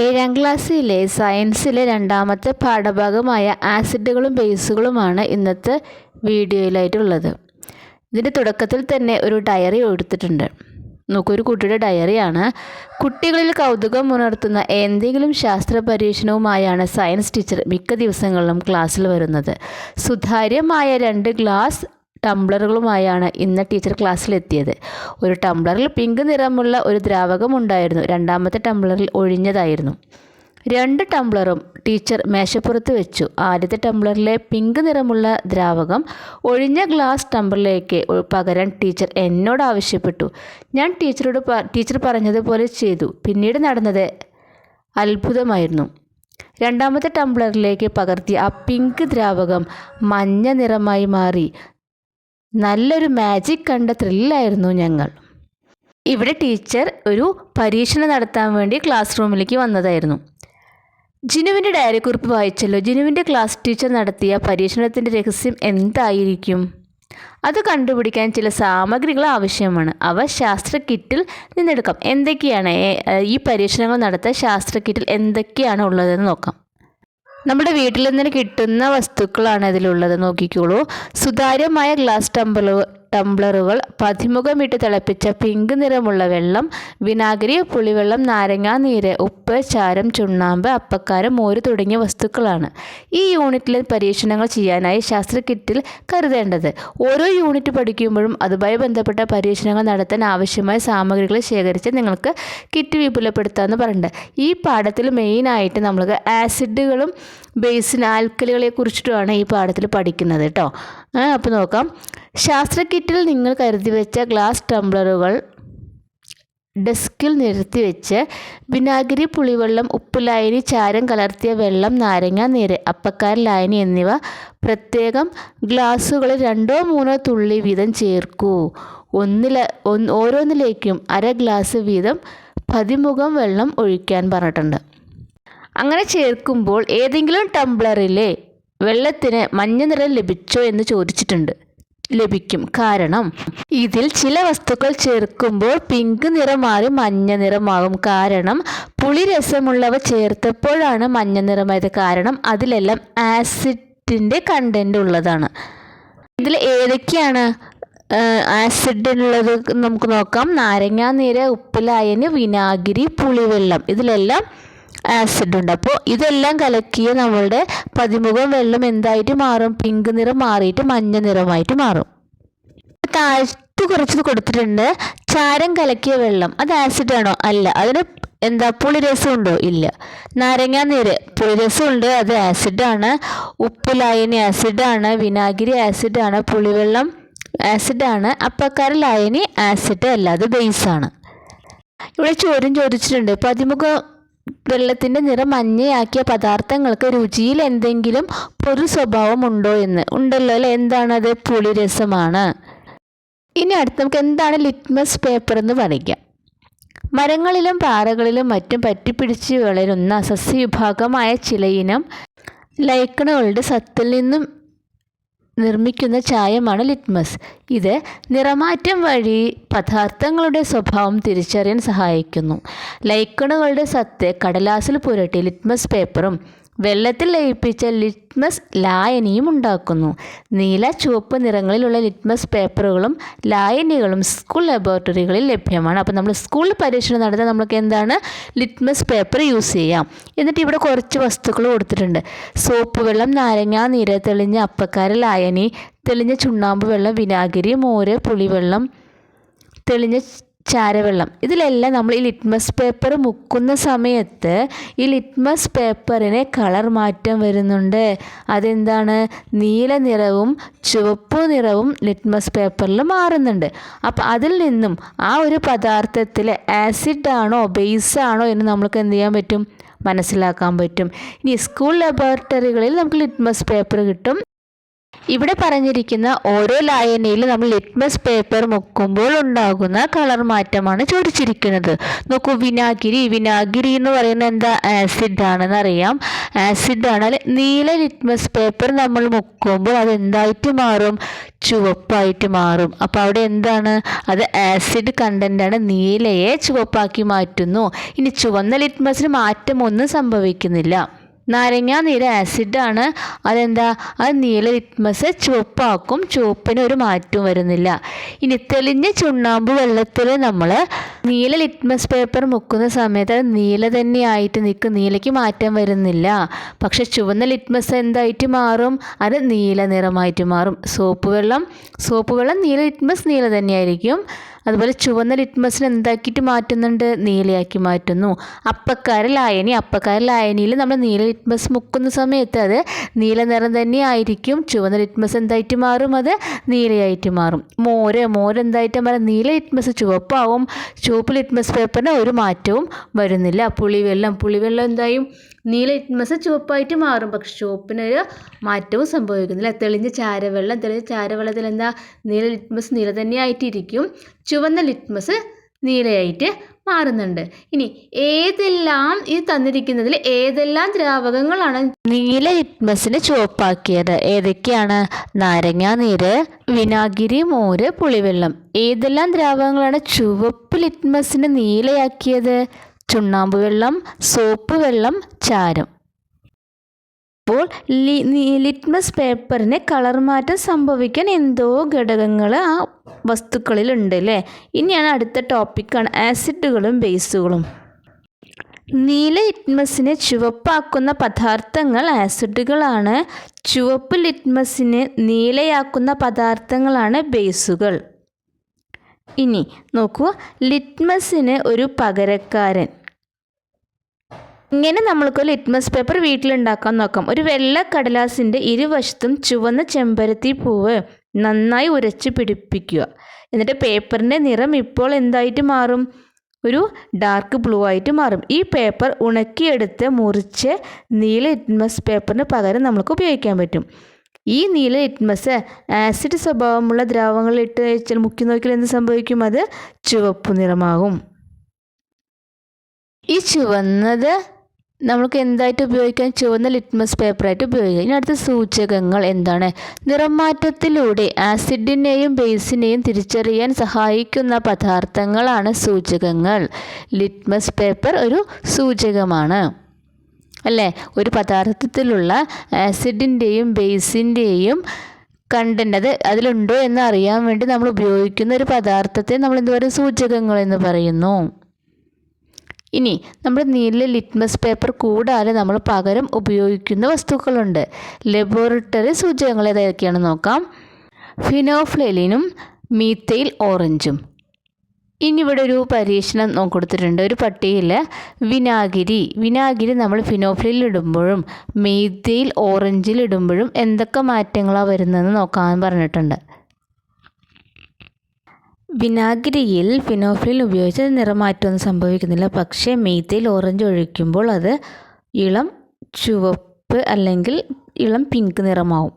ഏഴാം ക്ലാസ്സിലെ സയൻസിലെ രണ്ടാമത്തെ പാഠഭാഗമായ ആസിഡുകളും ബേസുകളുമാണ് ഇന്നത്തെ വീഡിയോയിലായിട്ടുള്ളത്. ഇതിന്റെ തുടക്കത്തിൽ തന്നെ ഒരു ഡയറി എടുത്തിട്ടുണ്ട്. നോക്കൂ ഒരു കുട്ടിയുടെ ഡയറിയാണ്. കുട്ടികളിൽ കൗതുകം ഉണർത്തുന്ന എന്തെങ്കിലും ശാസ്ത്ര പരീക്ഷണവുമായാണ് സയൻസ് ടീച്ചർ മിക്ക ദിവസങ്ങളിലും ക്ലാസ്സിൽ വരുന്നത്. സുതാര്യമായ രണ്ട് ഗ്ലാസ് ടംബ്ലറുകളുമായാണ് ഇന്ന് ടീച്ചർ ക്ലാസ്സിലെത്തിയത്. ഒരു ടംബ്ലറിൽ പിങ്ക് നിറമുള്ള ഒരു ദ്രാവകം ഉണ്ടായിരുന്നു രണ്ടാമത്തെ ടംബ്ലറിൽ ഒഴിഞ്ഞതായിരുന്നു. രണ്ട് ടംബ്ലറും ടീച്ചർ മേശപ്പുറത്ത് വെച്ചു. ആദ്യത്തെ ടംബ്ലറിലെ പിങ്ക് നിറമുള്ള ദ്രാവകം ഒഴിഞ്ഞ ഗ്ലാസ് ടംബ്ലറിലേക്ക് പകരാൻ ടീച്ചർ എന്നോട് ആവശ്യപ്പെട്ടു. ഞാൻ ടീച്ചറോട് ടീച്ചർ പറഞ്ഞതുപോലെ ചെയ്തു. പിന്നീട് നടന്നത് അത്ഭുതമായിരുന്നു. രണ്ടാമത്തെ ടംബ്ലറിലേക്ക് പകർത്തിയ ആ പിങ്ക് ദ്രാവകം മഞ്ഞ നിറമായി മാറി. നല്ലൊരു മാജിക് കണ്ട ത്രില്ലായിരുന്നു ഞങ്ങൾ. ഇവിടെ ടീച്ചർ ഒരു പരീക്ഷണം നടത്താൻ വേണ്ടി ക്ലാസ് റൂമിലേക്ക് വന്നതായിരുന്നു. ജിനുവിന്റെ ഡയറി കുറിപ്പ് വായിച്ചല്ലോ. ജിനുവിന്റെ ക്ലാസ് ടീച്ചർ നടത്തിയ പരീക്ഷണത്തിന്റെ രഹസ്യം എന്തായിരിക്കും? അത് കണ്ടുപിടിക്കാൻ ചില സാമഗ്രികൾ ആവശ്യമാണ്. അവ ശാസ്ത്ര കിറ്റിൽ നിന്നെടുക്കാം. എന്തൊക്കെയാണ് ഈ പരീക്ഷണങ്ങൾ നടത്താൻ ശാസ്ത്ര കിറ്റിൽ എന്തൊക്കെയാണ് ഉള്ളതെന്ന് നോക്കാം. നമ്മുടെ വീട്ടിൽ നിന്ന് കിട്ടുന്ന വസ്തുക്കളാണ് ഇതിലുള്ളത്. നോക്കിക്കോളൂ. സുതാര്യമായ ഗ്ലാസ് ടംബ്ലർ ടംബ്ലറുകൾ പതിമുഖമിട്ട് തിളപ്പിച്ച പിങ്ക് നിറമുള്ള വെള്ളം വിനാഗിരി പുളിവെള്ളം നാരങ്ങാനീര് ഉപ്പ് ചാരം ചുണ്ണാമ്പ് അപ്പക്കാരം മോര് തുടങ്ങിയ വസ്തുക്കളാണ്. ഈ യൂണിറ്റിലെ പരീക്ഷണങ്ങൾ ചെയ്യാനായി ശാസ്ത്ര കിറ്റിൽ കരുതേണ്ടത്. ഓരോ യൂണിറ്റ് പഠിക്കുമ്പോഴും അതുമായി ബന്ധപ്പെട്ട പരീക്ഷണങ്ങൾ നടത്താൻ ആവശ്യമായ സാമഗ്രികൾ ശേഖരിച്ച് നിങ്ങൾക്ക് കിറ്റ് വിപുലപ്പെടുത്താമെന്ന് പറയുന്നുണ്ട് ഈ പാഠത്തിൽ മെയിനായിട്ട് നമ്മൾക്ക് ആസിഡുകളും ബേസിൻ ആൽക്കലുകളെ കുറിച്ചിട്ടുമാണ് ഈ പാഠത്തിൽ പഠിക്കുന്നത് കേട്ടോ അപ്പോൾ നോക്കാം. ശാസ്ത്ര കിറ്റിൽ നിങ്ങൾ കരുതി വെച്ച ഗ്ലാസ് ടംബ്ലറുകൾ ഡെസ്കിൽ നിരത്തി വെച്ച് വിനാഗിരി പുളിവെള്ളം ഉപ്പ് ലായനി ചാരം കലർത്തിയ വെള്ളം നാരങ്ങ നീര് അപ്പക്കാരൻ ലായനി എന്നിവ പ്രത്യേകം ഗ്ലാസ്സുകളിൽ രണ്ടോ മൂന്നോ തുള്ളി വീതം ചേർക്കൂ. ഒന്നില ഓരോന്നിലേക്കും അര ഗ്ലാസ് വീതം പതിമുഖം വെള്ളം ഒഴിക്കാൻ പറഞ്ഞിട്ടുണ്ട്. അങ്ങനെ ചേർക്കുമ്പോൾ ഏതെങ്കിലും ടംബ്ലറിലെ വെള്ളത്തിന് മഞ്ഞ നിറം ലഭിച്ചോ എന്ന് ചോദിച്ചിട്ടുണ്ട്. ലഭിക്കും. കാരണം ഇതിൽ ചില വസ്തുക്കൾ ചേർക്കുമ്പോൾ പിങ്ക് നിറം മാറി മഞ്ഞ നിറമാകും. കാരണം പുളി രസമുള്ളവ ചേർത്തപ്പോഴാണ് മഞ്ഞ നിറമായത്. കാരണം അതിലെല്ലാം ആസിഡിന്റെ കണ്ടന്റ് ഉള്ളതാണ്. ഇതിൽ ഏതൊക്കെയാണ് ആസിഡ് ഉള്ളത് നമുക്ക് നോക്കാം. നാരങ്ങാനീര് ഉപ്പിലായന് വിനാഗിരി പുളിവെള്ളം. ഇതിലെല്ലാം ആസിഡ് ഉണ്ട്. അപ്പോൾ ഇതെല്ലാം കലക്കിയ നമ്മളുടെ പതിമുഖം വെള്ളം എന്തായിട്ട് മാറും? പിങ്ക് നിറം മാറിയിട്ട് മഞ്ഞ നിറമായിട്ട് മാറും. താഴ്ത്ത് കുറച്ച് കൊടുത്തിട്ടുണ്ട്. ചാരം കലക്കിയ വെള്ളം. അത് ആസിഡ് ആണോ? അല്ല. അതിന് എന്താ പുളിരസം ഉണ്ടോ ഇല്ല. നാരങ്ങാ നീര്. പുളിരസമുണ്ട്. അത് ആസിഡാണ് ഉപ്പ് ലായനി ആസിഡാണ് വിനാഗിരി ആസിഡാണ് പുളിവെള്ളം ആസിഡാണ് അപ്പക്കാര ലായനി ആസിഡ് അല്ല. അത് ബേസാണ് ഇവിടെ ചോദ്യം ചോദിച്ചിട്ടുണ്ട്. പതിമുഖം വെള്ളത്തിന്റെ നിറം മഞ്ഞയാക്കിയ പദാർത്ഥങ്ങൾക്ക് രുചിയിൽ എന്തെങ്കിലും പൊതു സ്വഭാവമുണ്ടോ എന്ന്. ഉണ്ടല്ലോ അല്ലേ? എന്താണത്? പുളിരസമാണ് ഇനി അടുത്ത് നമുക്ക് എന്താണ് ലിറ്റ്മസ് പേപ്പർ എന്ന് പറയാം മരങ്ങളിലും പാറകളിലും മറ്റും പറ്റിപ്പിടിച്ച് വളരുന്ന സസ്യവിഭാഗമായ ചിലയിനം ലൈക്കണുകളുടെ സത്തിൽ നിന്നും നിർമ്മിക്കുന്ന ചായമാണ് ലിറ്റ്മസ്. ഇത് നിറമാറ്റം വഴി പദാർത്ഥങ്ങളുടെ സ്വഭാവം തിരിച്ചറിയാൻ സഹായിക്കുന്നു. ലൈക്കണുകളുടെ സത്ത് കടലാസിൽ പുരട്ടി ലിറ്റ്മസ് പേപ്പറും വെള്ളത്തിൽ ലയിപ്പിച്ച ലിറ്റ്മസ് ലായനിയും ഉണ്ടാക്കുന്നു. നീല ചുവപ്പ് നിറങ്ങളിലുള്ള ലിറ്റ്മസ് പേപ്പറുകളും ലായനികളും സ്കൂൾ ലബോറട്ടറികളിൽ ലഭ്യമാണ്. അപ്പോൾ നമ്മൾ സ്കൂളിൽ പരീക്ഷണം നടത്താൻ നമുക്ക് എന്താണ്? ലിറ്റ്മസ് പേപ്പർ യൂസ് ചെയ്യാം. എന്നിട്ട് ഇവിടെ കുറച്ച് വസ്തുക്കൾ കൊടുത്തിട്ടുണ്ട്. സോപ്പ് വെള്ളം നാരങ്ങ നീര തെളിഞ്ഞ അപ്പക്കാര ലായനി തെളിഞ്ഞ ചുണ്ണാമ്പ് വെള്ളം വിനാഗിരി മോര് പുളിവെള്ളം തെളിഞ്ഞ ചാരവെള്ളം. ഇതിലെല്ലാം നമ്മൾ ഈ ലിറ്റ്മസ് പേപ്പർ മുക്കുന്ന സമയത്ത് ഈ ലിറ്റ്മസ് പേപ്പറിന് കളർ മാറ്റം വരുന്നുണ്ട്. അതെന്താണ്? നീല നിറവും ചുവപ്പ് നിറവും ലിറ്റ്മസ് പേപ്പറിൽ മാറുന്നുണ്ട്. അപ്പോൾ അതിൽ നിന്നും ആ ഒരു പദാർത്ഥത്തിൽ ആസിഡ് ആണോ ബേസ് ആണോ എന്ന് നമ്മൾക്ക് എന്ത് ചെയ്യാൻ പറ്റും? മനസ്സിലാക്കാൻ പറ്റും. ഇനി സ്കൂൾ ലബോറട്ടറികളിൽ നമുക്ക് ലിറ്റ്മസ് പേപ്പർ കിട്ടും. ഇവിടെ പറഞ്ഞിരിക്കുന്ന ഓരോ ലായനിയിലും നമ്മൾ ലിറ്റ്മസ് പേപ്പർ മുക്കുമ്പോൾ ഉണ്ടാകുന്ന കളർ മാറ്റമാണ് ചോദിച്ചിരിക്കുന്നത്. നോക്കൂ വിനാഗിരി വിനാഗിരി എന്ന് പറയുന്നത് എന്താ? ആസിഡ് ആണെന്ന് അറിയാം. ആസിഡ് ആണ് നീല ലിറ്റ്മസ് പേപ്പർ നമ്മൾ മുക്കുമ്പോൾ അത് എന്തായിട്ട് മാറും? ചുവപ്പായിട്ട് മാറും. അപ്പോൾ അവിടെ എന്താണ്? അത് ആസിഡ് കണ്ടന്റാണ് നീലയെ ചുവപ്പാക്കി മാറ്റുന്നു. ഇനി ചുവന്ന ലിറ്റ്മസിന് മാറ്റമൊന്നും സംഭവിക്കുന്നില്ല. നാരങ്ങ നീര് ആസിഡാണ് അതെന്താ? അത് നീല ലിറ്റ്മസ് ചുവപ്പാക്കും ചുവപ്പിന് ഒരു മാറ്റവും വരുന്നില്ല. ഇനി തെളിഞ്ഞ ചുണ്ണാമ്പ് വെള്ളത്തിൽ നമ്മൾ നീല ലിറ്റ്മസ് പേപ്പർ മുക്കുന്ന സമയത്ത് അത് നീല തന്നെ ആയിട്ട് നിൽക്കും നീലയ്ക്ക് മാറ്റം വരുന്നില്ല. പക്ഷെ ചുവന്ന ലിറ്റ്മസ് എന്തായിട്ട് മാറും? അത് നീല നിറമായിട്ട് മാറും. സോപ്പ് വെള്ളം സോപ്പ് വെള്ളം നീല ലിറ്റ്മസ് നീല തന്നെയായിരിക്കും. അതുപോലെ ചുവന്ന ലിറ്റ്മസിന് എന്താക്കിയിട്ട് മാറ്റുന്നുണ്ട്? നീലയാക്കി മാറ്റുന്നു. അപ്പക്കാര ലായനി അപ്പക്കാര ലായനിയിൽ നമ്മൾ നീല ലിറ്റ്മസ് മുക്കുന്ന സമയത്ത് അത് നീല നിറം തന്നെ ആയിരിക്കും. ചുവന്ന ലിറ്റ്മസ് എന്തായിട്ട് മാറും? അത് നീലയായിട്ട് മാറും. മോര് മോര് എന്തായിട്ട് മാറും? നീല ലിറ്റ്മസ് ചുവപ്പാവും. ചുവപ്പ് ലിറ്റ്മസ് പേപ്പറിന് ഒരു മാറ്റവും വരുന്നില്ല. പുളിവെള്ളം പുളിവെള്ളം എന്തായും നീല ലിറ്റ്മസ് ചുവപ്പായിട്ട് മാറും. പക്ഷെ ചുവപ്പിനൊരു മാറ്റവും സംഭവിക്കുന്നില്ല. തെളിഞ്ഞ ചാരവെള്ളം തെളിഞ്ഞ ചാരവെള്ളത്തിൽ എന്താ? നീല ലിറ്റ്മസ് നീല തന്നെയായിട്ടിരിക്കും. ചുവന്ന ലിറ്റ്മസ് നീലയായിട്ട് മാറുന്നുണ്ട്. ഇനി ഏതെല്ലാം ഈ തന്നിരിക്കുന്നതിൽ ഏതെല്ലാം ദ്രാവകങ്ങളാണ് നീല ലിറ്റ്മസിനെ ചുവപ്പാക്കിയത്? ഏതൊക്കെയാണ്? നാരങ്ങ നീര് വിനാഗിരി മോര് പുളിവെള്ളം. ഏതെല്ലാം ദ്രാവകങ്ങളാണ് ചുവപ്പ് ലിറ്റ്മസിനെ നീലയാക്കിയത്? ചുണ്ണാമ്പ് വെള്ളം സോപ്പ് വെള്ളം ചാരം. അപ്പോൾ ലിറ്റ്മസ് പേപ്പറിന് കളർ മാറ്റം സംഭവിക്കാൻ എന്തോ ഘടകങ്ങൾ ആ വസ്തുക്കളിലുണ്ട് അല്ലേ? ഇനിയാണ് അടുത്ത ടോപ്പിക്കാണ് ആസിഡുകളും ബേസുകളും. നീല ലിറ്റ്മസിനെ ചുവപ്പാക്കുന്ന പദാർത്ഥങ്ങൾ ആസിഡുകളാണ്. ചുവപ്പ് ലിറ്റ്മസിനെ നീലയാക്കുന്ന പദാർത്ഥങ്ങളാണ് ബേസുകൾ. ഇനി നോക്കൂ ലിറ്റ്മസിന് ഒരു പകരക്കാരൻ. ഇങ്ങനെ നമ്മൾക്ക് ലിറ്റ്മസ് പേപ്പർ വീട്ടിലുണ്ടാക്കാൻ നോക്കാം. ഒരു വെള്ള കടലാസിന്റെ ഇരുവശത്തും ചുവന്ന ചെമ്പരത്തി പൂവ് നന്നായി ഉരച്ച് പിടിപ്പിക്കുക. എന്നിട്ട് പേപ്പറിന്റെ നിറം ഇപ്പോൾ എന്തായിട്ട് മാറും? ഒരു ഡാർക്ക് ബ്ലൂ ആയിട്ട് മാറും. ഈ പേപ്പർ ഉണക്കിയെടുത്ത് മുറിച്ച് നീല ലിറ്റ്മസ് പേപ്പറിന് പകരം നമുക്ക് ഉപയോഗിക്കാൻ പറ്റും. ഈ നീല ലിറ്റ്മസ് ആസിഡ് സ്വഭാവമുള്ള ദ്രാവകങ്ങളിലിട്ട് വെച്ചാൽ മുക്കി നോക്കിയാൽ എന്ത് സംഭവിക്കും? അത് ചുവപ്പ് നിറമാകും. ഈ ചുവന്നത് നമുക്ക് എന്തായിട്ട് ഉപയോഗിക്കാം? ചുവന്ന ലിറ്റ്മസ് പേപ്പറായിട്ട് ഉപയോഗിക്കാം. ഇനി അടുത്ത സൂചകങ്ങൾ എന്താണ്? നിറമാറ്റത്തിലൂടെ ആസിഡിനെയും ബേസിനെയും തിരിച്ചറിയാൻ സഹായിക്കുന്ന പദാർത്ഥങ്ങളാണ് സൂചകങ്ങൾ. ലിറ്റ്മസ് പേപ്പർ ഒരു സൂചകമാണ്. അല്ലേ? ഒരു പദാർത്ഥത്തിലുള്ള ആസിഡിന്റെയും ബേസിന്റെയും കണ്ടന്റ് അത് അതിലുണ്ടോ എന്ന് അറിയാൻ വേണ്ടി നമ്മൾ ഉപയോഗിക്കുന്ന ഒരു പദാർത്ഥത്തെ നമ്മൾ എന്ത് പറയും? സൂചകങ്ങൾ എന്ന് പറയുന്നു. ഇനി നമ്മൾ നീല ലിറ്റ്മസ് പേപ്പർ കൂടാതെ നമ്മൾ പകരം ഉപയോഗിക്കുന്ന വസ്തുക്കളുണ്ട്. ലബോറട്ടറി സൂചകങ്ങൾ ഏതൊക്കെയാണെന്ന് നോക്കാം. ഫിനോഫ്ലെലിനും മീത്തൈൽ ഓറഞ്ചും ഇനി ഇവിടെ ഒരു പരീക്ഷണം കൊടുത്തിട്ടുണ്ട്. ഒരു പട്ടികയിൽ വിനാഗിരി. വിനാഗിരി നമ്മൾ ഫിനോഫിലിൽ ഇടുമ്പോഴും മെയ്തയിൽ ഓറഞ്ചിൽ ഇടുമ്പോഴും എന്തൊക്കെ മാറ്റങ്ങളാണ് വരുന്നതെന്ന് നോക്കാൻ പറഞ്ഞിട്ടുണ്ട്. വിനാഗിരിയിൽ ഫിനോഫിലിൻ ഉപയോഗിച്ച് നിറമാറ്റമൊന്നും സംഭവിക്കുന്നില്ല. പക്ഷേ മെയ്തയിൽ ഓറഞ്ച് ഒഴിക്കുമ്പോൾ അത് ഇളം ചുവപ്പ് അല്ലെങ്കിൽ ഇളം പിങ്ക് നിറമാവും.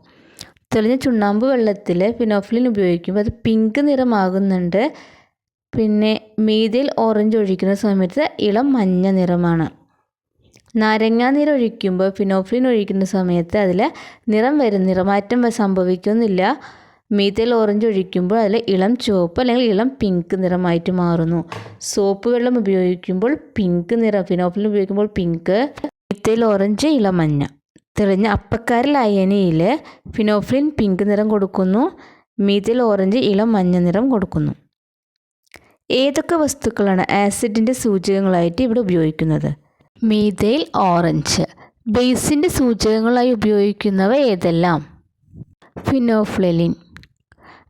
തെളിഞ്ഞ ചുണ്ണാമ്പ് വെള്ളത്തിൽ ഫിനോഫിലിൻ ഉപയോഗിക്കുമ്പോൾ അത് പിങ്ക് നിറമാകുന്നുണ്ട്. പിന്നെ മീതിൽ ഓറഞ്ച് ഒഴിക്കുന്ന സമയത്ത് ഇളം മഞ്ഞ നിറമാണ്. നാരങ്ങാ നീര് ഒഴിക്കുമ്പോൾ ഫിനോഫിലിൻ ഒഴിക്കുന്ന സമയത്ത് അതിൽ നിറം വരും. നിറമാറ്റം സംഭവിക്കുന്നില്ല. മീതയിൽ ഓറഞ്ച് ഒഴിക്കുമ്പോൾ അതിൽ ഇളം ചുവപ്പ് അല്ലെങ്കിൽ ഇളം പിങ്ക് നിറമായിട്ട് മാറുന്നു. സോപ്പ് വെള്ളം ഉപയോഗിക്കുമ്പോൾ പിങ്ക് നിറം ഫിനോഫിലിൻ ഉപയോഗിക്കുമ്പോൾ പിങ്ക് മീതയിൽ ഓറഞ്ച് ഇളം മഞ്ഞ. തെളിഞ്ഞ അപ്പക്കാരൽ അയനിയിൽ ഫിനോഫിലിൻ പിങ്ക് നിറം കൊടുക്കുന്നു. മീതിൽ ഓറഞ്ച് ഇളം മഞ്ഞ നിറം കൊടുക്കുന്നു. ഏതൊക്കെ വസ്തുക്കളാണ് ആസിഡിന്റെ സൂചകങ്ങളായിട്ട് ഇവിടെ ഉപയോഗിക്കുന്നത്? മീതയിൽ ഓറഞ്ച്. ബേസിന്റെ സൂചകങ്ങളായി ഉപയോഗിക്കുന്നവ ഏതെല്ലാം? ഫിനോഫ്ലെലിൻ.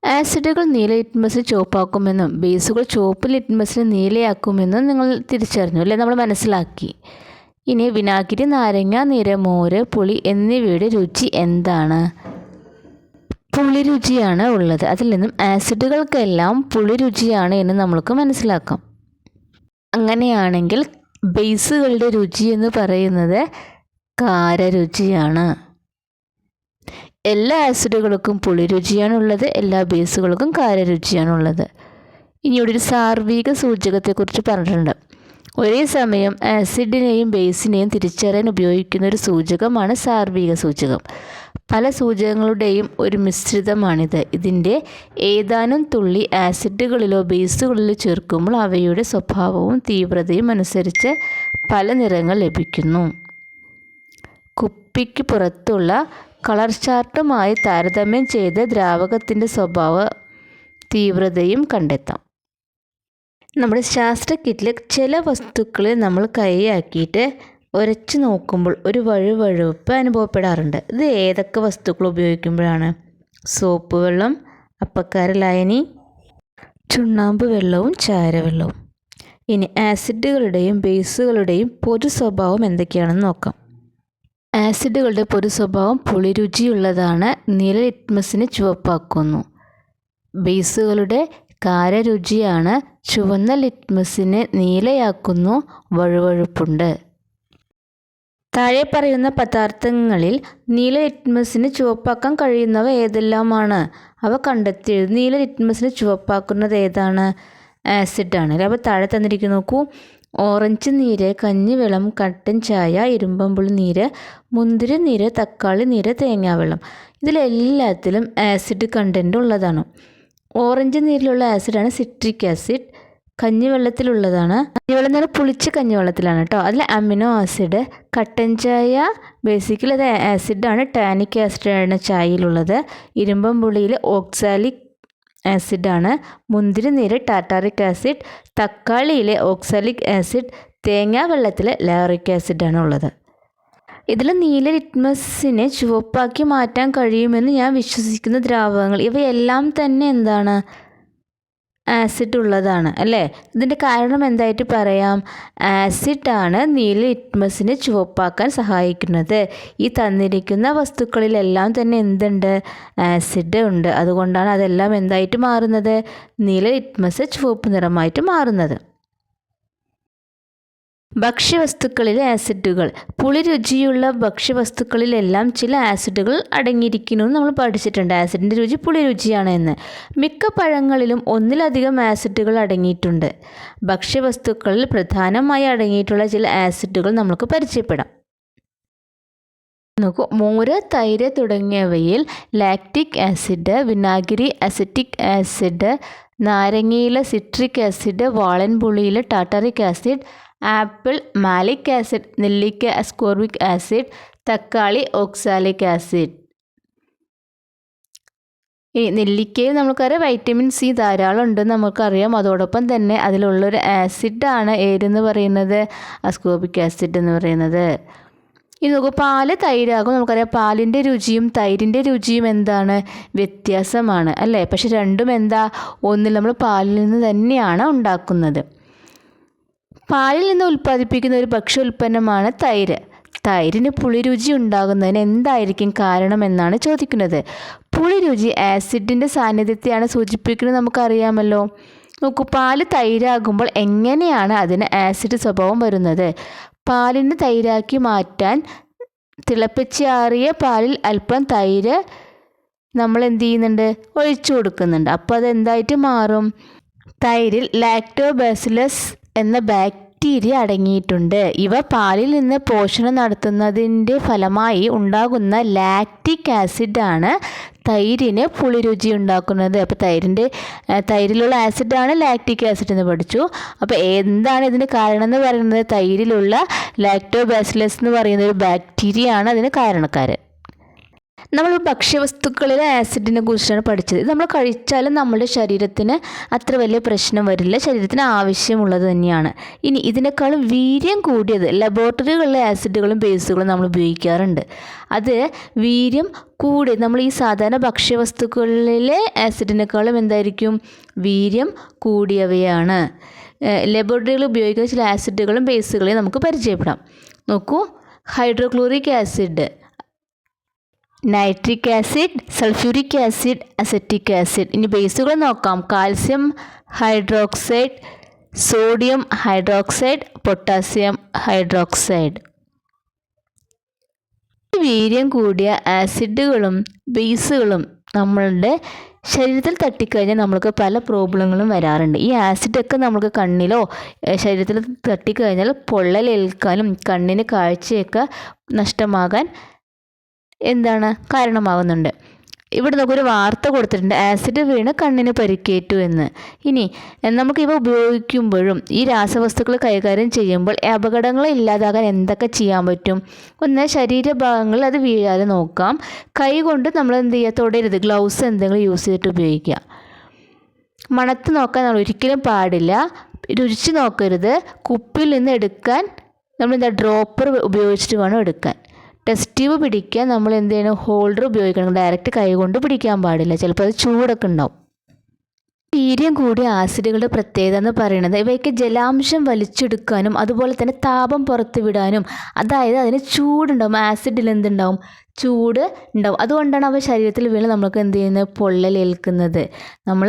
ആസിഡുകൾ നീല ലിറ്റ്മസിന് ചുവപ്പാക്കുമെന്നും ബേസുകൾ ചുവപ്പ് ലിറ്റ്മസിന് നീലയാക്കുമെന്നും നിങ്ങൾ തിരിച്ചറിഞ്ഞു അല്ലേ? നമ്മൾ മനസ്സിലാക്കി. ഇനി വിനാഗിരി നാരങ്ങ നിരമോര് മോര് പുളി എന്നിവയുടെ രുചി എന്താണ്? പുളി രുചിയാണ് ഉള്ളത്. അതിൽ നിന്നും ആസിഡുകൾക്കെല്ലാം പുളിരുചിയാണ് എന്ന് നമ്മൾക്ക് മനസ്സിലാക്കാം. അങ്ങനെയാണെങ്കിൽ ബേസുകളുടെ രുചി എന്ന് പറയുന്നത് കാരരുചിയാണ്. എല്ലാ ആസിഡുകൾക്കും പുളിരുചിയാണുള്ളത് എല്ലാ ബേസുകൾക്കും കാരരുചിയാണുള്ളത് ഇനി ഇവിടെ ഒരു സാർവിക സൂചകത്തെക്കുറിച്ച് പറഞ്ഞിട്ടുണ്ട്. ഒരേ സമയം ആസിഡിനെയും ബേസിനെയും തിരിച്ചറിയാൻ ഉപയോഗിക്കുന്ന ഒരു സൂചകമാണ് സാർവീക സൂചകം. പല സൂചകങ്ങളുടെയും ഒരു മിശ്രിതമാണിത്. ഇതിന്റെ ഏതാനും തുള്ളി ആസിഡുകളിലോ ബേസുകളിലോ ചേർക്കുമ്പോൾ അവയുടെ സ്വഭാവവും തീവ്രതയും അനുസരിച്ച് പല നിറങ്ങൾ ലഭിക്കുന്നു. കുപ്പിക്ക് പുറത്തുള്ള കളർ ചാർട്ടുമായി താരതമ്യം ചെയ്ത് ദ്രാവകത്തിന്റെ സ്വഭാവ തീവ്രതയും കണ്ടെത്താം. നമ്മുടെ ശാസ്ത്ര കിറ്റിൽ ചില വസ്തുക്കൾ നമ്മൾ കൈയാക്കിയിട്ട് ഉരച്ച് നോക്കുമ്പോൾ ഒരു വഴുവഴുപ്പ് അനുഭവപ്പെടാറുണ്ട്. ഇത് ഏതൊക്കെ വസ്തുക്കൾ ഉപയോഗിക്കുമ്പോഴാണ്? സോപ്പ് വെള്ളം അപ്പക്കാര ലായനി ചുണ്ണാമ്പ് വെള്ളവും ചാരവെള്ളവും. ഇനി ആസിഡുകളുടെയും ബേസുകളുടെയും പൊതു സ്വഭാവം എന്തൊക്കെയാണെന്ന് നോക്കാം. ആസിഡുകളുടെ പൊതു സ്വഭാവം പുളിരുചിയുള്ളതാണ് നില ലിറ്റ്മസിനെ ചുവപ്പാക്കുന്നു. ബേസുകളുടെ കാരരുചിയാണ് ചുവന്ന ലിറ്റ്മസിനെ നീലയാക്കുന്നു വഴുവഴുപ്പുണ്ട്. താഴെ പറയുന്ന പദാർത്ഥങ്ങളിൽ നീല ലിറ്റ്മസിന് ചുവപ്പാക്കാൻ കഴിയുന്നവ ഏതെല്ലാമാണ്? അവ കണ്ടെത്തി നീല ലിറ്റ്മസിന് ചുവപ്പാക്കുന്നത് ഏതാണ്? ആസിഡാണ് അപ്പോൾ താഴെ തന്നിരിക്കുന്നു നോക്കൂ. ഓറഞ്ച് നീര് കഞ്ഞിവെള്ളം കട്ടൻ ചായ ഇരുമ്പമ്പുളി നീര് മുന്തിരി നീര് തക്കാളി നീര് തേങ്ങാവെള്ളം. ഇതിലെല്ലാത്തിലും ആസിഡ് കണ്ടന്റ് ഉള്ളതാണ്. ഓറഞ്ച് നീരിലുള്ള ആസിഡാണ് സിട്രിക് ആസിഡ്. കഞ്ഞിവെള്ളത്തിലുള്ളതാണ്. കഞ്ഞിവെള്ളം എന്ന് പറഞ്ഞാൽ പുളിച്ച കഞ്ഞിവെള്ളത്തിലാണ് കേട്ടോ. അതിൽ അമിനോ ആസിഡ് കട്ടൻ ചായ ബേസിക്കലി അത് ആസിഡാണ് ടാനിക് ആസിഡാണ് ചായയിലുള്ളത്. ഇരുമ്പം പുളിയിൽ ഓക്സാലിക് ആസിഡാണ് മുന്തിരി നീര് ടാറ്റാറിക് ആസിഡ് തക്കാളിയിലെ ഓക്സാലിക് ആസിഡ് തേങ്ങാ വെള്ളത്തിൽ ലാറിക് ആസിഡാണ് ഉള്ളത്. ഇതിൽ നീല ലിറ്റ്മസിനെ ചുവപ്പാക്കി മാറ്റാൻ കഴിയുമെന്ന് ഞാൻ വിശ്വസിക്കുന്ന ദ്രാവകങ്ങൾ. ഇവയെല്ലാം തന്നെ എന്താണ്? ആസിഡ് ഉള്ളതാണ് അല്ലേ? ഇതിന്റെ കാരണം എന്തായിട്ട് പറയാം? ആസിഡാണ് നീല ലിറ്റ്മസിനെ ചുവപ്പാക്കാൻ സഹായിക്കുന്നത്. ഈ തന്നിരിക്കുന്ന വസ്തുക്കളിലെല്ലാം തന്നെ എന്തുണ്ട്? ആസിഡ് ഉണ്ട്. അതുകൊണ്ടാണ് അതെല്ലാം എന്തായിട്ട് മാറുന്നത്? നീല ലിറ്റ്മസ് ചുവപ്പ് നിറമായിട്ട് മാറുന്നത്. ഭക്ഷ്യവസ്തുക്കളിലെ ആസിഡുകൾ. പുളി രുചിയുള്ള ഭക്ഷ്യവസ്തുക്കളിലെല്ലാം ചില ആസിഡുകൾ അടങ്ങിയിരിക്കുന്നു നമ്മൾ പഠിച്ചിട്ടുണ്ട്. ആസിഡിന്റെ രുചി പുളി രുചിയാണ് എന്ന് മിക്ക പഴങ്ങളിലും ഒന്നിലധികം ആസിഡുകൾ അടങ്ങിയിട്ടുണ്ട്. ഭക്ഷ്യവസ്തുക്കളിൽ പ്രധാനമായി അടങ്ങിയിട്ടുള്ള ചില ആസിഡുകൾ നമുക്ക് പരിചയപ്പെടാം. നോക്കൂ മോര് തൈര് തുടങ്ങിയവയിൽ ലാക്റ്റിക് ആസിഡ് വിനാഗിരി അസറ്റിക് ആസിഡ് നാരങ്ങയിലെ citric acid വാളൻപുളിയിലെ tartaric acid apple malic acid നെല്ലിക്ക അസ്കോർബിക് ആസിഡ് തക്കാളി ഓക്സാലിക് ആസിഡ്. ഈ നെല്ലിക്കയിൽ നമുക്കറിയാം വൈറ്റമിൻ സി ധാരാളം ഉണ്ടെന്ന് നമുക്കറിയാം അതോടൊപ്പം തന്നെ അതിലുള്ളൊരു ആസിഡാണ് ഏരെന്ന് പറയുന്നത്? അസ്കോബിക് ആസിഡ് എന്ന് പറയുന്നത്. ഇനി നോക്കൂ പാൽ തൈരാകും. നമുക്കറിയാം പാലിന്റെ രുചിയും തൈരിന്റെ രുചിയും എന്താണ്? വ്യത്യാസമാണ് അല്ലേ? പക്ഷെ രണ്ടും എന്താ? ഒന്നിൽ നമ്മൾ പാലിൽ നിന്ന് തന്നെയാണ് ഉണ്ടാക്കുന്നത്. പാലിൽ നിന്ന് ഉൽപ്പാദിപ്പിക്കുന്ന ഒരു ഭക്ഷ്യ ഉൽപ്പന്നമാണ് തൈര്. തൈരിന് പുളിരുചി ഉണ്ടാകുന്നതിന് എന്തായിരിക്കും കാരണമെന്നാണ് ചോദിക്കുന്നത്. പുളിരുചി ആസിഡിന്റെ സാന്നിധ്യത്തെയാണ് സൂചിപ്പിക്കുന്നത് നമുക്കറിയാമല്ലോ. നോക്കൂ പാൽ തൈരാകുമ്പോൾ എങ്ങനെയാണ് അതിന് ആസിഡ് സ്വഭാവം വരുന്നത്? പാലിന് തൈരാക്കി മാറ്റാൻ തിളപ്പിച്ചാറിയ പാലിൽ അല്പം തൈര് നമ്മൾ എന്ത് ചെയ്യുന്നുണ്ട്? ഒഴിച്ചു കൊടുക്കുന്നുണ്ട്. അപ്പോൾ അത് എന്തായിട്ട് മാറും? തൈരിൽ ലാക്ടോബാസിലസ് എന്ന ബാക്ടീരിയ അടങ്ങിയിട്ടുണ്ട്. ഇവ പാലിൽ നിന്ന് പോഷണം നടത്തുന്നതിന്റെ ഫലമായി ഉണ്ടാകുന്ന ലാക്റ്റിക് ആസിഡാണ് തൈരിന് പുളിരുചി ഉണ്ടാക്കുന്നത്. അപ്പോൾ തൈരിന്റെ തൈരിലുള്ള ആസിഡാണ് ലാക്റ്റിക് ആസിഡ് എന്ന് പഠിച്ചു. അപ്പോൾ എന്താണ് ഇതിന് കാരണം എന്ന് പറയുന്നത്? തൈരിലുള്ള ലാക്ടോബാസിലസ് എന്ന് പറയുന്ന ഒരു ബാക്ടീരിയ ആണ് അതിന് കാരണക്കാരൻ നമ്മൾ ഭക്ഷ്യവസ്തുക്കളിലെ ആസിഡിനെ കുറിച്ചാണ് പഠിച്ചത്. ഇത് നമ്മൾ കഴിച്ചാലും നമ്മുടെ ശരീരത്തിന് അത്ര വലിയ പ്രശ്നം വരില്ല. ശരീരത്തിന് ആവശ്യമുള്ളത് തന്നെയാണ്. ഇനി ഇതിനേക്കാളും വീര്യം കൂടിയത് ലബോറട്ടറികളിലെ ആസിഡുകളും ബേസുകളും നമ്മൾ ഉപയോഗിക്കാറുണ്ട്. അത് വീര്യം കൂടി നമ്മൾ ഈ സാധാരണ ഭക്ഷ്യവസ്തുക്കളിലെ ആസിഡിനേക്കാളും എന്തായിരിക്കും? വീര്യം കൂടിയവയാണ്. ലബോറട്ടറികളിൽ ഉപയോഗിക്കുന്ന ചില ആസിഡുകളും ബേസുകളെയും നമുക്ക് പരിചയപ്പെടാം. നോക്കൂ hydrochloric acid nitric acid sulphuric acid acetic acid ഇനി ബേസുകൾ നോക്കാം. Calcium hydroxide sodium hydroxide potassium hydroxide വീര്യം കൂടിയ ആസിഡുകളും ബേസുകളും നമ്മളുടെ ശരീരത്തിൽ തട്ടിക്കഴിഞ്ഞാൽ നമ്മൾക്ക് പല പ്രോബ്ലങ്ങളും വരാറുണ്ട്. ഈ ആസിഡൊക്കെ നമുക്ക് കണ്ണിലോ ശരീരത്തിൽ തട്ടിക്കഴിഞ്ഞാൽ പൊള്ളലേൽക്കാനും കണ്ണിന് കാഴ്ചയൊക്കെ നഷ്ടമാകാൻ എന്താണ് കാരണമാകുന്നുണ്ട് ഇവിടെ നമുക്കൊരു വാർത്ത കൊടുത്തിട്ടുണ്ട്. ആസിഡ് വീണ് കണ്ണിന് പരിക്കേറ്റു എന്ന്. ഇനി നമുക്ക് ഇവ ഉപയോഗിക്കുമ്പോഴും ഈ രാസവസ്തുക്കൾ കൈകാര്യം ചെയ്യുമ്പോൾ അപകടങ്ങൾ ഇല്ലാതാകാൻ എന്തൊക്കെ ചെയ്യാൻ പറ്റും? ഒന്ന് ശരീരഭാഗങ്ങളിൽ അത് വീഴാതെ നോക്കാം. കൈ കൊണ്ട് നമ്മൾ എന്ത് ചെയ്യുക? തൊടരുത്. ഗ്ലൗസ് എന്തെങ്കിലും യൂസ് ചെയ്തിട്ട് ഉപയോഗിക്കുക. മണത്ത് നോക്കാൻ നമ്മൾ ഒരിക്കലും പാടില്ല. രുചിച്ച് നോക്കരുത്. കുപ്പിയിൽ നിന്ന് എടുക്കാൻ നമ്മൾ എന്താ ഡ്രോപ്പർ ഉപയോഗിച്ചിട്ട് വേണം എടുക്കാൻ. ടെസ്റ്റ് ട്യൂബ് പിടിക്കാൻ നമ്മൾ എന്ത് ചെയ്യണം? ഹോൾഡർ ഉപയോഗിക്കണം. ഡയറക്റ്റ് കൈ കൊണ്ട് പിടിക്കാൻ പാടില്ല. ചിലപ്പോൾ അത് ചൂടൊക്കെ ഉണ്ടാവും. വീര്യം കൂടിയ ആസിഡുകളുടെ പ്രത്യേകത എന്ന് പറയുന്നത് ഇവയ്ക്ക് ജലാംശം വലിച്ചെടുക്കാനും അതുപോലെ തന്നെ താപം പുറത്തുവിടാനും അതായത് അതിന് ചൂടുണ്ടാവും ആസിഡിൽ എന്തുണ്ടാവും? ചൂട് ഉണ്ടാവും. അതുകൊണ്ടാണ് അവ ശരീരത്തിൽ വീണ് നമ്മൾക്ക് എന്ത് ചെയ്യുന്നത്? പൊള്ളലേൽക്കുന്നത് നമ്മൾ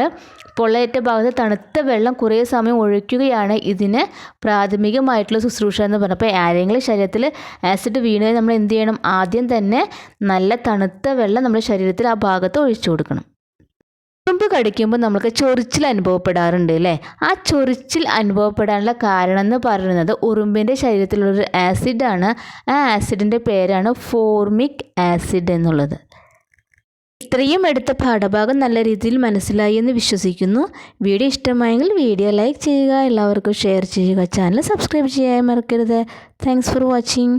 പൊള്ളയേറ്റ ഭാഗത്ത് തണുത്ത വെള്ളം കുറേ സമയം ഒഴിക്കുകയാണ് ഇതിന് പ്രാഥമികമായിട്ടുള്ള ശുശ്രൂഷ എന്ന് പറഞ്ഞത്. അപ്പോൾ ആരെങ്കിലും ശരീരത്തിൽ ആസിഡ് വീണ് നമ്മൾ എന്ത് ചെയ്യണം? ആദ്യം തന്നെ നല്ല തണുത്ത വെള്ളം നമ്മുടെ ശരീരത്തിൽ ആ ഭാഗത്ത് ഒഴിച്ചു കൊടുക്കണം. ഉറുമ്പ് കടിക്കുമ്പോൾ നമുക്ക് ചൊറിച്ചിൽ അനുഭവപ്പെടാറുണ്ട് അല്ലേ ആ ചൊറിച്ചിൽ അനുഭവപ്പെടാനുള്ള കാരണം എന്ന് പറയുന്നത് ഉറുമ്പിന്റെ ശരീരത്തിലുള്ളൊരു ആസിഡാണ് ആ ആസിഡിന്റെ പേരാണ് ഫോർമിക് ആസിഡ് എന്നുള്ളത്. ഇത്രയും എടുത്ത പാഠഭാഗം നല്ല രീതിയിൽ മനസ്സിലായി എന്ന് വിശ്വസിക്കുന്നു. വീഡിയോ ഇഷ്ടമായെങ്കിൽ വീഡിയോ ലൈക്ക് ചെയ്യുക എല്ലാവർക്കും ഷെയർ ചെയ്യുക. ചാനൽ സബ്സ്ക്രൈബ് ചെയ്യാൻ മറക്കരുത്. Thanks for watching